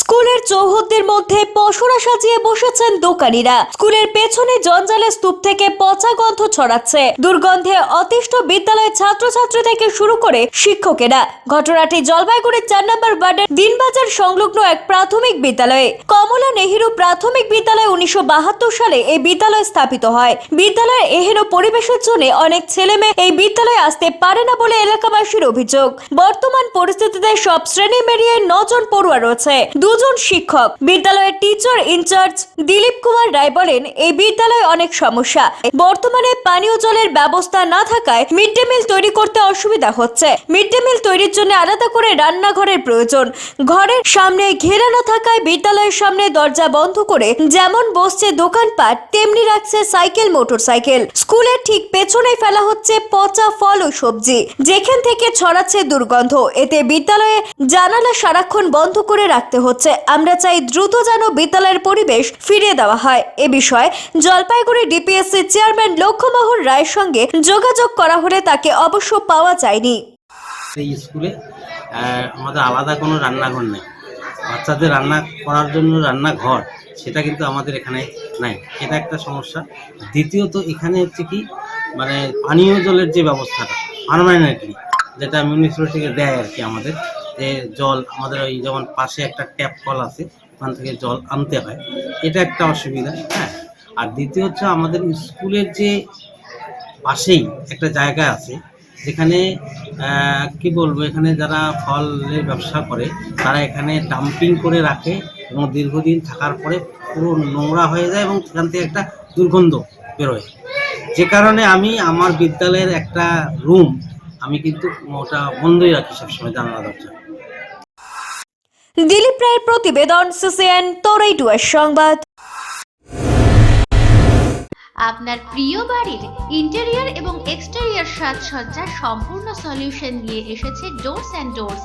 স্কুলের চৌহদ্দির মধ্যে পশরা সাজিয়ে বসেছেন দোকানিরা। স্কুলের পেছনে জঞ্জালের স্তূপ থেকে পচা গন্ধ ছড়াচ্ছে। দুর্গন্ধে অতিষ্ঠ বিদ্যালয়ের ছাত্রছাত্রী থেকে শুরু করে শিক্ষকেরা। ঘটনাটি জলপাইগুড়ির চার নম্বর ওয়ার্ডের দিনবাজার সংলগ্ন এক প্রাথমিক বিদ্যালয়ে। কমলা নেহেরু প্রাথমিক বিদ্যালয় উনিশশো বাহাত্তর সালে এই বিদ্যালয় স্থাপিত হয়। বিদ্যালয়ের এহেন পরিবেশের জন্য অনেক ছেলে মেয়ে এই বিদ্যালয়ে আসতে পারে না বলে এলাকাবাসীর অভিযোগ। বর্তমান পরিস্থিতিতে সব শ্রেণি মিলিয়ে নজন পড়ুয়া রয়েছে। দুজন শিক্ষক। বিদ্যালয়ের teacher in charge Dilip Kumar Roy বলেন, এই বিদ্যালয়ে অনেক সমস্যা। বর্তমানে পানীয় জলের ব্যবস্থা না থাকায় মিড ডে মিল তৈরি করতে অসুবিধা হচ্ছে। মিড ডে মিল তৈরির জন্য আলাদা করে রান্নাঘরের প্রয়োজন। ঘরের সামনে ঘেরা না থাকায় বিদ্যালয়ের সামনে দরজা বন্ধ করে যেমন বসছে দোকানপাট, তেমনি রাখছে সাইকেল, মোটরসাইকেল। স্কুলের ঠিক পেছনে ফেলা হচ্ছে পচা ফল ও সবজি। যেখান থেকে ছড়াচ্ছে দুর্গন্ধ। এতে বিদ্যালয়ে জানালা সারাক্ষণ বন্ধ করে রাখতে হচ্ছে। আমরা চাই দ্রুত যেন বিদ্যালয়ের পরিবেশ ফিরিয়ে দেওয়া হয়। এ বিষয়ে জলপাইগুড়ি ডিপিএসসি চেয়ারম্যান লক্ষ্যমোহন রায়ের সঙ্গে যোগাযোগ করা হলে তাকে অবশ্য পাওয়া যায়নি। এই স্কুলে আমাদের আলাদা কোনো রান্নাঘর নেই। বাচ্চাদের রান্না করার জন্য রান্নাঘর, সেটা কিন্তু আমাদের এখানে নাই। এটা একটা সমস্যা। দ্বিতীয়ত, এখানে হচ্ছে কি মানে পানীয় জলের যে ব্যবস্থাটা পারমানেন্টলি যেটা মিউনিসিপ্যালিটি থেকে দেয় আর কি আমাদের যে জল, আমাদের ওই যেমন পাশে একটা ট্যাপ কল আছে, ওখান থেকে জল আনতে হয়। এটা একটা অসুবিধা হ্যাঁ? আর দ্বিতীয় হচ্ছে আমাদের স্কুলের যে পাশেই একটা জায়গা আছে, যেখানে কি বলব, এখানে যারা ফলের ব্যবসা করে, তারা এখানে ডাম্পিং করে রাখে এবং দীর্ঘদিন থাকার পরে পুরো নোংরা হয়ে যায় এবং সেখান থেকে একটা দুর্গন্ধ বেরোয়। যে কারণে আমি আমার বিদ্যালয়ের একটা রুম আমি কিন্তু ওটা বন্ধই রাখি সবসময় জানালা দরজা। দিলীপ রায়ের প্রতিবেদন সিসিএন তোরাইটুয়ার সংবাদ। আপনার প্রিয় বাড়ির ইন্টেরিয়র এবং এক্সটেরিয়র সাজসজ্জার সম্পূর্ণ সলিউশন নিয়ে এসেছে ডোরস অ্যান্ড ডোরস